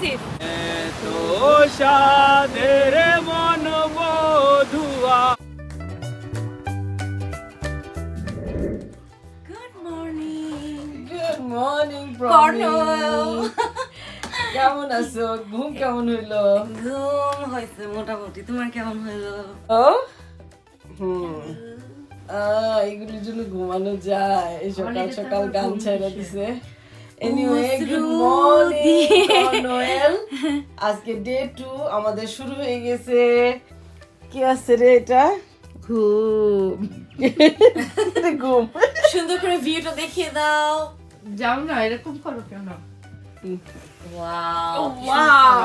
দিছি তো সাদের মন বধুয়া। গুড মর্নিং গুড মর্নিং কেমন আছো? ঘুম কেমন হইল? ঘুম হয়েছে মোটামুটি। তোমার কেমন হলো ও? হুম। আহ, এগুলির জন্য ঘুমানো যায়। এই সকাল সকাল গান ছেড়ে দিছে। এনিওয়ে গুড মর্নিং কর্নল আজকে ডে টু আমাদের শুরু হয়ে গেছে কি আছে রে এটা ঘুম ঘুম সুন্দর করে ভিউটা দেখিয়ে দাও যাও না এরকম করো কেন ওয়াও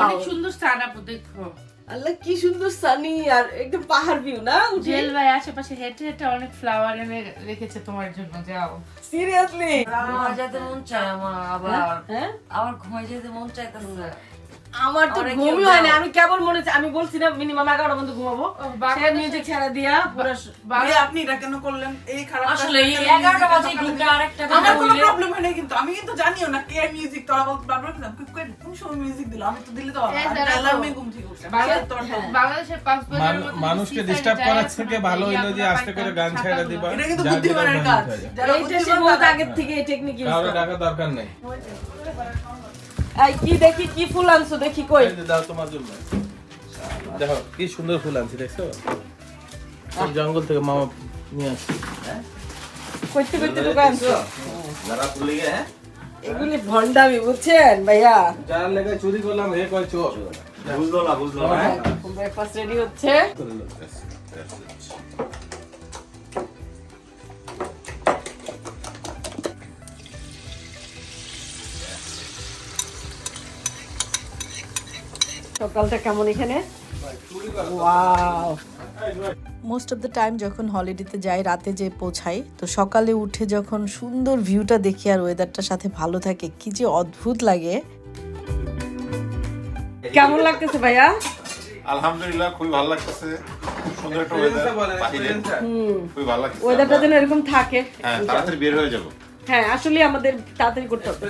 অনেক সুন্দর আপু দেখো আল্লাহ কি সুন্দর সানি আর একদম পাহাড় ভিউ না জেল ভাই আশেপাশে হেঁটে হেঁটে অনেক ফ্লাওয়ার এনে রেখেছে তোমার জন্য যাও। সিরিয়াসলি আমার যেতে মন চায় আমার আবার হ্যাঁ? আবার ঘুমাই যেতে মন চাইতেছে। আমার তো ঘুমই হয় না আমি কেবল মনে হচ্ছে আমি বলছি না মিনিমাম এগারোটা পর্যন্ত ঘুমাবো। মিউজিক ছেড়ে দিয়া পুরো আপনি এটা কেন করলেন? এই খারাপ আসলে এই এগারোটা বাজে ঘুমটা আরেকটা আমার কোনো প্রবলেম হয় না কিন্তু। আমি কিন্তু জানিও না কে মিউজিক তোরা বলতে বারবার কিন্তু আমি কই কোন সময় মিউজিক দিল? আমি তো দিলে তো অ্যালার্মে ঘুম থেকে উঠছে। বাংলাদেশের কক্সবাজারের মতো মানুষকে ডিস্টার্ব করার থেকে ভালো হইল যে আমরা আস্তে করে গান ছেড়ে দিবা। এটা কিন্তু বুদ্ধিমানের কাজ। যারা বুদ্ধিমান আগের থেকে এই টেকনিক ইউজ করে। টাকা দরকার নেই। এই কি দেখি কি ফুল আনছো দেখি কই? দাও তোমার জন্য। দেখো কি সুন্দর ফুল আনছি দেখছ? সব জঙ্গল থেকে মামা নিয়ে আসছি। কইতে কইতে ঢুকে আনছো। এগুলি ভন্ডামি বুঝছেন ভাইয়া? যার লেগে চুরি করলাম হে কয় চোর? ব্রেকফাস্ট রেডি হচ্ছে? সকালটা কেমন এখানে? Wow most of the time যখন হলিডেতে যাই রাতে যে পৌঁছাই তো সকালে উঠে যখন সুন্দর ভিউটা দেখি আর ওয়েদারটার সাথে ভালো থাকে কি যে অদ্ভুত লাগে। কেমন লাগতেছে ভাইয়া? আলহামদুলিল্লাহ খুবই ভালো লাগতেছে। সুন্দর একটা ওয়েদার খুবই ভালো লাগতেছে ওয়েদারটা যেন এরকম থাকে। হ্যাঁ তাড়াতাড়ি বের হয়ে যাব। হ্যাঁ আসলে আমাদের তাড়াতাড়ি করতে হবে।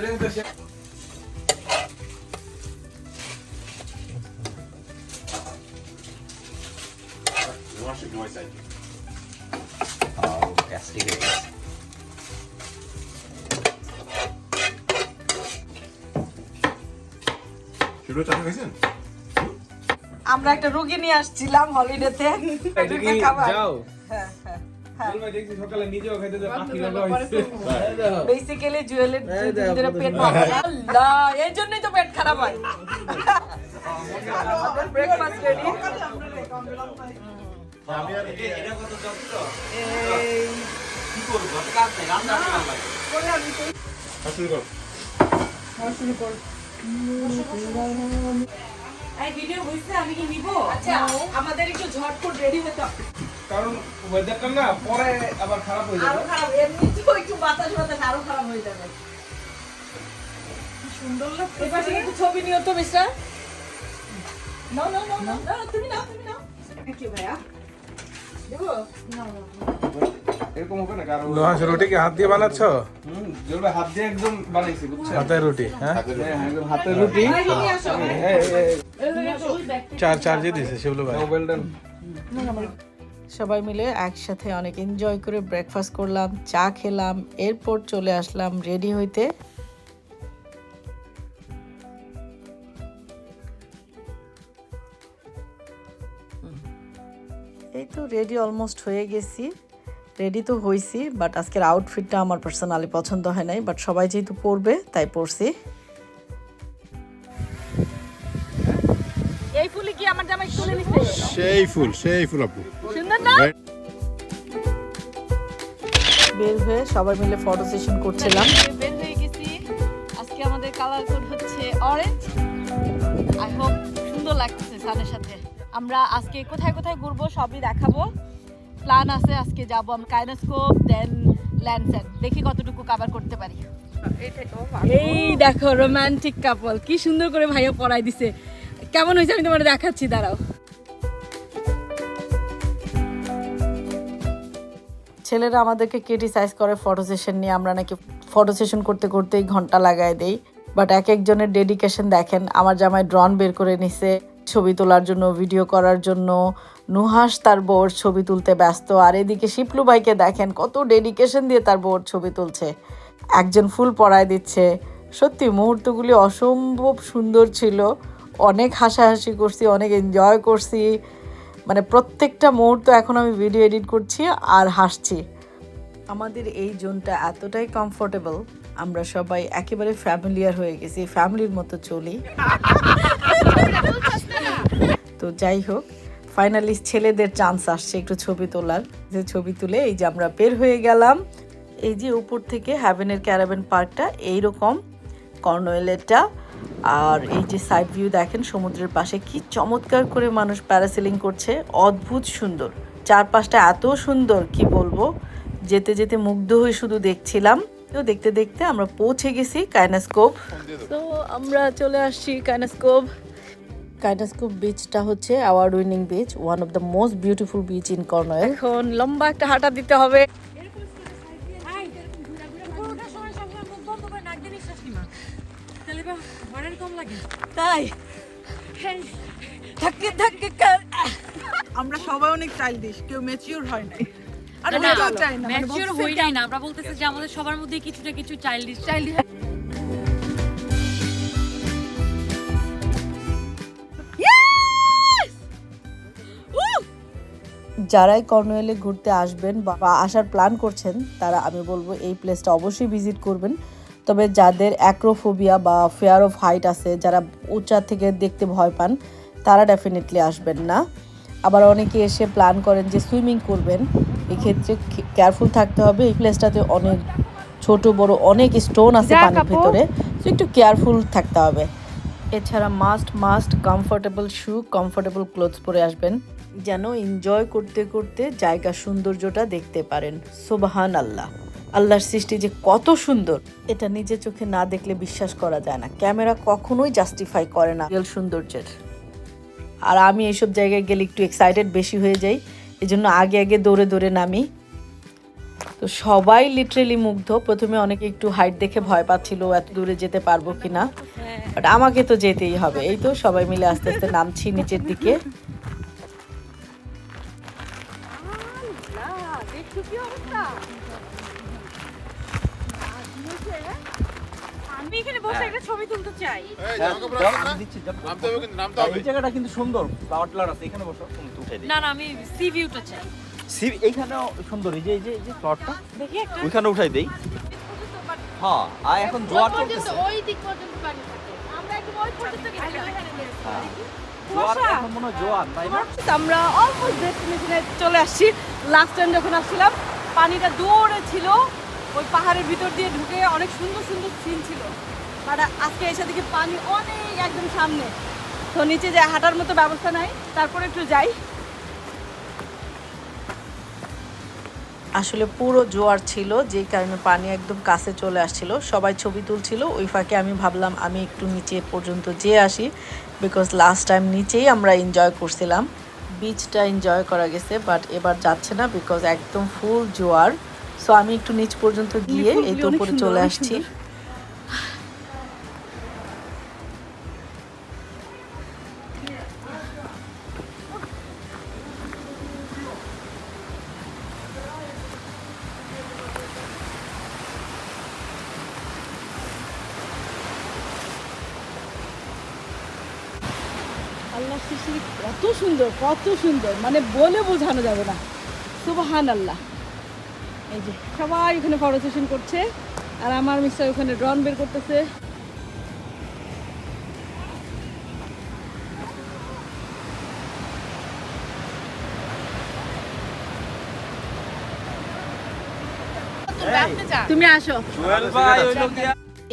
শুরু চালু হয়েছেন আমরা একটা রুগী নিয়ে আসছিলাম হলিডেতে যাও। হ্যাঁ হ্যাঁ। বেসিক্যালি জুয়েলের পেট এই জন্যই তো পেট খারাপ হয়। ব্রেকফাস্ট রেডি আমাদের একটু ঝটপট রেডি হতে হবে। কারণ ওয়েদারটা না পরে আবার খারাপ হয়ে যাবে। খারাপ একটু বাতাস বাতাস আরও খারাপ হয়ে যাবে। সুন্দর লাগছে। এবার থেকে একটু ছবি নিও তো মিস্টার নাও নাও নাও নাও তুমি নাও তুমি নাও। থ্যাংক ইউ ভাইয়া। রুটি কি হাত দিয়ে বানাচ্ছ হাত দিয়ে একদম বানাইছি হাতের রুটি হ্যাঁ হ্যাঁ, হাতের রুটি চার চার যে দিছে সেগুলো. সবাই মিলে একসাথে অনেক এনজয় করে ব্রেকফাস্ট করলাম চা খেলাম এরপর চলে আসলাম রেডি হইতে এই তো রেডি অলমোস্ট হয়ে গেছি। রেডি তো হয়েছি বাট আজকের আউটফিটটা আমার পার্সোনালি পছন্দ হয় নাই বাট সবাই যেহেতু পরবে তাই পরছি। এই ফুলি কি আমার জামাই তুলে নিছে? সেই ফুল সেই ফুল আপু। সুন্দর না? বের হয়ে সবাই মিলে ফটো সেশন করছিলাম। বের হয়ে গেছি। আজকে আমাদের কালার কোড হচ্ছে অরেঞ্জ আই হোপ সুন্দর লাগতেছে সানের সাথে। আমরা আজকে কোথায় কোথায় ঘুরবো সবই দেখাবো। প্ল্যান আছে আজকে যাব আমরা কাইনাস্কোপ দেন ল্যান্ডসেট দেখি কতটুকু কভার করতে পারি। এই দেখো রোমান্টিক কাপল কি সুন্দর করে ভাইয়া পড়াই দিছে। কেমন হয়েছে আমি তোমার দেখাচ্ছি, দাঁড়াও। ছেলেরা আমাদেরকে ক্রিটিসাইজ করে ফটো সেশন নিয়ে, আমরা নাকি ফটো সেশন করতে করতেই ঘণ্টা লাগায় দেই। বাট এক একজনের ডেডিকেশন দেখেন, আমার জামাই ড্রন বের করে নিছে। ছবি তোলার জন্য ভিডিও করার জন্য। নুহাস তার বউর ছবি তুলতে ব্যস্ত, আর এদিকে শিপলু ভাইকে দেখেন কত ডেডিকেশন দিয়ে তার বউর ছবি তুলছে। একজন ফুল পরায় দিচ্ছে। সত্যি, মুহূর্তগুলি অসম্ভব সুন্দর ছিল। অনেক হাসাহাসি করছি, অনেক এনজয় করছি। মানে প্রত্যেকটা মুহূর্ত এখন আমি ভিডিও এডিট করছি আর হাসছি। আমাদের এই জোনটা এতটাই কমফোর্টেবল আমরা সবাই একেবারে ফ্যামিলিয়ার হয়ে গেছি ফ্যামিলির মতো চলি। তো যাই হোক ফাইনালি ছেলেদের চান্স আসছে একটু ছবি তোলার। যে ছবি তুলে এই যে আমরা বের হয়ে গেলাম। এই যে উপর থেকে হ্যাভেনের ক্যারাবেন পার্কটা এইরকম কর্নওয়েলেরটা আর এই যে সাইড ভিউ দেখেন, সমুদ্রের পাশে কি চমৎকার করে মানুষ প্যারাসেলিং করছে। অদ্ভুত সুন্দর। চারপাশটা এত সুন্দর, কি বলব? যেতে যেতে মুগ্ধ হয়ে শুধু দেখছিলাম। তো দেখতে দেখতে আমরা পৌঁছে গেছি কাইনাস্কোপ তো আমরা চলে আসছি কাইনাস্কোপ কাইনাস্কোপ বিচটা হচ্ছে award winning beach one of the most beautiful beach in Cornwall এখন লম্বা একটা হাঁটা দিতে হবে। তাই। ধাক্কে ধাক্কে আমরা সবাই অনেক চাইল্ডিশ কেউ ম্যাচিউর হয় নাই। আর কেউ চাই না মানে ম্যাচিওর বলতেছে হই নাই না। আমরা বলতেছি যে আমাদের সবার মধ্যে কিছুটা কিছু চাইল্ডিশ চাইল্ডিশ যারাই কর্নওয়েলে ঘুরতে আসবেন বা আসার প্ল্যান করছেন তারা আমি বলব এই প্লেসটা অবশ্যই ভিজিট করবেন। তবে যাদের অ্যাক্রোফোবিয়া বা ফেয়ার অফ হাইট আছে যারা উঁচা থেকে দেখতে ভয় পান তারা ডেফিনেটলি আসবেন না। আবার অনেকে এসে প্ল্যান করেন যে সুইমিং করবেন এক্ষেত্রে কেয়ারফুল থাকতে হবে। এই প্লেসটাতে অনেক ছোট বড় অনেক স্টোন আছে পানির ভিতরে। তো একটু কেয়ারফুল থাকতে হবে। এছাড়া must must comfortable shoe comfortable clothes পরে আসবেন। যেন এনজয় করতে করতে জায়গা সৌন্দর্যটা দেখতে পারেন। সোবাহান আল্লাহ আল্লাহর সৃষ্টি যে কত সুন্দর, এটা নিজের চোখে না দেখলে বিশ্বাস করা যায় না। ক্যামেরা কখনোই জাস্টিফাই করে না রিয়েল সৌন্দর্যের। আর আমি এইসব জায়গায় গেলে একটু এক্সাইটেড বেশি হয়ে যাই এই জন্য আগে আগে দৌড়ে দৌড়ে নামি। তো সবাই লিটারেলি মুগ্ধ। প্রথমে অনেকে একটু হাইট দেখে ভয় পাচ্ছিল, এত দূরে যেতে পারব কিনা। বাট আমাকে তো যেতেই হবে। এই তো সবাই মিলে আস্তে আস্তে নামছি নিচের দিকে। বসে একটা ছবি তুলতে চাই। কিন্তু এই জায়গাটা কিন্তু সুন্দর আছে এখানে বসো তুমি উঠে দিই না না আমি সি ভিউটা চাই। সি এইখানেও সুন্দর এই যে এই যে এই যে প্লটটা দেখি একটা। ওইখানে উঠাই দেই। হ্যাঁ আর এখন জোয়ার চলতেছে। ওই দিক পর্যন্ত পানি থাকে। আমরা একটু ওই পর্যন্ত গেছি। মনে জোয়ার তাই না? আমরা অলমোস্ট ডেস্টিনেশনে চলে আসছি। লাস্ট টাইম যখন আসছিলাম পানিটা দৌড়ে ছিল। ওই পাহাড়ের ভিতর দিয়ে ঢুকে অনেক সুন্দর সুন্দর সিন ছিল। আজকে এসে দেখি পানি অনেক একদম সামনে। তো নিচে যে হাঁটার মতো ব্যবস্থা নাই তারপরে একটু যাই। আসলে পুরো জোয়ার ছিল যেই কারণে পানি একদম কাছে চলে আসছিল। সবাই ছবি তুলছিল ওই ফাঁকে আমি ভাবলাম আমি একটু নিচে পর্যন্ত যেয়ে আসি বিকজ লাস্ট টাইম নিচেই আমরা এনজয় করছিলাম। বিচটা এনজয় করা গেছে বাট এবার যাচ্ছে না বিকজ একদম ফুল জোয়ার। সো আমি একটু নিচ পর্যন্ত গিয়ে এই তো উপরে চলে আসছি। সৃষ্টি কত সুন্দর কত সুন্দর। মানে বলে বোঝানো যাবে না। সুবাহান আল্লাহ এই যে সবাই ওখানে ফটো সেশন করছে আর আমার মিস্টার ওখানে ড্রন বের করতেছে। তুমি আসো।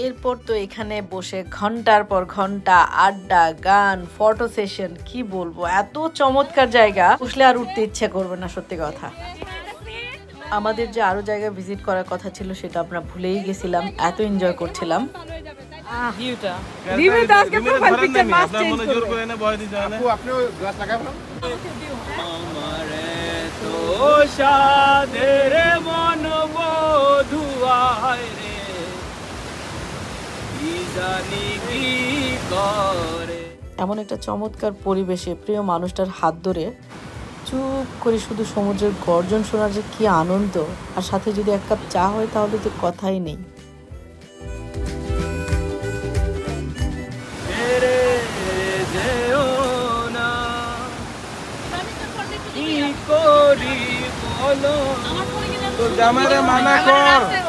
এরপর তো এখানে বসে ঘণ্টার পর ঘণ্টা আড্ডা গান ফটো সেশন কি বলব? এত চমৎকার জায়গা। বসলে আর উঠতে ইচ্ছে করবে না সত্যি কথা। আমাদের যে আরও জায়গা ভিজিট করার কথা ছিল সেটা আমরা ভুলেই গেছিলাম। এত এনজয় করছিলাম। তো আজকে প্রোফাইল পিকচার মাস্ট চেঞ্জ মনে সাদের রে। এমন একটা চমৎকার পরিবেশে প্রিয় মানুষটার হাত ধরে চুপ করে শুধু সমুদ্রের গর্জন শোনার যে কি আনন্দ আর সাথে যদি এক কাপ চা হয় তাহলে তো কথাই নেই। তোর জামাইরে মানা কর।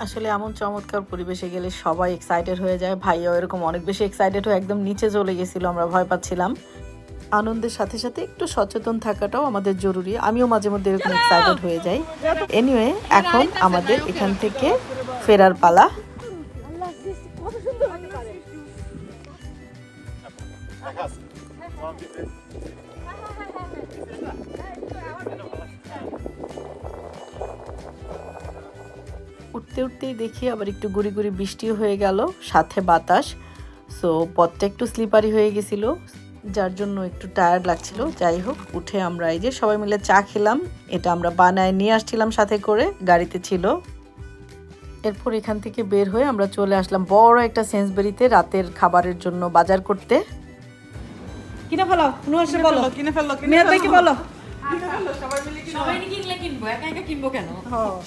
আসলে এমন চমৎকার পরিবেশে গেলে সবাই এক্সাইটেড হয়ে যায় ভাইয়াও এরকম অনেক বেশি এক্সাইটেড হয়ে একদম নিচে চলে গেছিল আমরা ভয় পাচ্ছিলাম আনন্দের সাথে সাথে একটু সচেতন থাকাটাও আমাদের জরুরি আমিও মাঝে মধ্যে এরকম এক্সাইটেড হয়ে যাই এনিওয়ে এখন আমাদের এখান থেকে ফেরার পালা উঠতে উঠতেই দেখি আবার একটু গুড়ি গুড়ি বৃষ্টিও হয়ে গেল সাথে বাতাস। সো পথটা একটু স্লিপারি হয়ে গেছিল যার জন্য একটু টায়ার্ড লাগছিল। যাই হোক উঠে আমরা এই যে সবাই মিলে চা খেলাম এটা আমরা বানায় নিয়ে আসছিলাম সাথে করে গাড়িতে ছিল। এরপর এখান থেকে বের হয়ে আমরা চলে আসলাম বড় একটা সেন্সবেরিতে রাতের খাবারের জন্য বাজার করতে। কিনা ফেলো কিনে ফেলল কিনে মেয়ের ভাইকে বলো।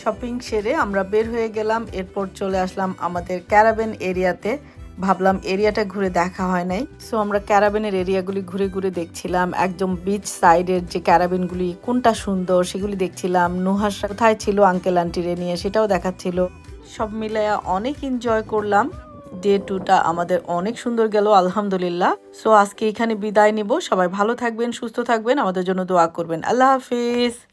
শপিং সেরে আমরা বের হয়ে গেলাম এরপর চলে আসলাম আমাদের ক্যারাবেন এরিয়াতে। ভাবলাম এরিয়াটা ঘুরে দেখা হয় নাই। সো আমরা ক্যারাবেনের এরিয়াগুলি ঘুরে ঘুরে দেখছিলাম একদম বিচ সাইডের যে ক্যারাবেনগুলি কোনটা সুন্দর সেগুলি দেখছিলাম। নুহাস কোথায় ছিল আঙ্কেল আন্টিরে নিয়ে সেটাও দেখাচ্ছিল। সব মিলায়া অনেক এনজয় করলাম। ডে টুটা আমাদের অনেক সুন্দর গেল, আলহামদুলিল্লাহ। সো আজকে এখানে বিদায় নিব। সবাই ভালো থাকবেন, সুস্থ থাকবেন। আমাদের জন্য দোয়া করবেন। আল্লাহ হাফিজ।